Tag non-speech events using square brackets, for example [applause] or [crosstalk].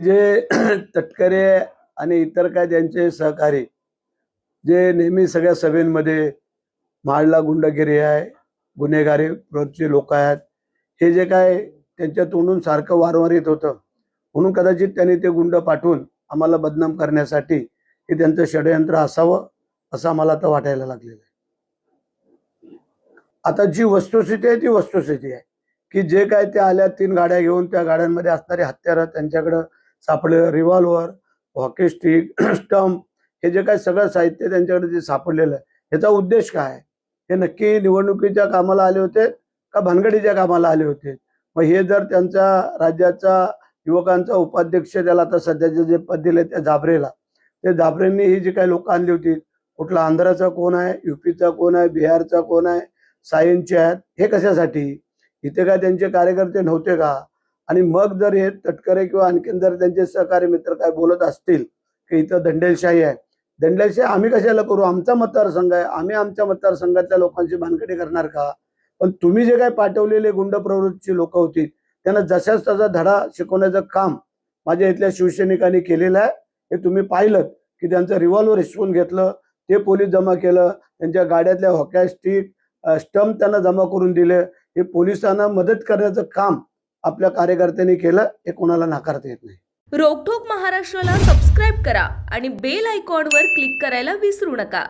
जे [clears throat] तटकरे आणि इतर काय त्यांचे सहकारी जे नेहमी सगळ्या सभेमध्ये महाडला गुंडगिरी आहे गुन्हेगारी प्रचे लोक आहेत हे जे काय त्यांच्या तोंडून सारखं वारंवार येत होतं म्हणून कदाचित त्यांनी ते गुंड पाठवून आम्हाला बदनाम करण्यासाठी हे त्यांचं षडयंत्र असावं असं आम्हाला आता वाटायला लागलेलं आहे. आता जी वस्तुस्थिती आहे ती वस्तुस्थिती आहे की जे काय त्या आल्या तीन गाड्या घेऊन त्या गाड्यांमध्ये असणारे हत्यारं त्यांच्याकडं सापडलेलं रिव्हॉल्वर हॉकी स्टिक स्टंप हे जे काय सगळं साहित्य त्यांच्याकडे जे सापडलेलं आहे ह्याचा उद्देश काय? हे नक्की निवडणुकीच्या कामाला आले होते का भानगडीच्या कामाला आले होते? मग हे जर त्यांच्या राज्याचा युवकांचा उपाध्यक्ष त्याला आता सध्याचे जे पद दिले त्या जाबरेला ते जाबरेंनी ही जी काही लोक आणली होती कुठला आंध्राचा कोण आहे युपीचा कोण आहे बिहारचा कोण आहे सायनचे आहेत हे कशासाठी? इथे काय त्यांचे कार्यकर्ते नव्हते का? आणि मग जर हे तटकरे किंवा आणखीन जर त्यांचे सहकारी मित्र काय बोलत असतील की इथं दंडेलशाही आहे दंडेलशाही आम्ही कशाला करू? आमचा मतदारसंघ आहे. आम्ही आमच्या मतदारसंघातल्या लोकांची भानगडी करणार का? पण तुम्ही जे काय पाठवलेले गुंड प्रवृत्तीची लोक होती त्यांना जशाच तसा धडा शिकवण्याचं काम माझ्या इथल्या शिवसैनिकांनी केलेलं आहे. हे तुम्ही पाहिलं की त्यांचं रिव्हॉल्वर हिसवून घेतलं ते पोलीस जमा केलं त्यांच्या गाड्यातल्या हॉक्या स्टिक स्टंप त्यांना जमा करून दिले. हे पोलिसांना मदत करण्याचं काम आपल्या कार्यकर्त्यांनी केलं हे कोणाला नाकारता येत नाही. रोकठोक महाराष्ट्राला सबस्क्राईब करा आणि बेल आयकॉनवर क्लिक करायला विसरू नका.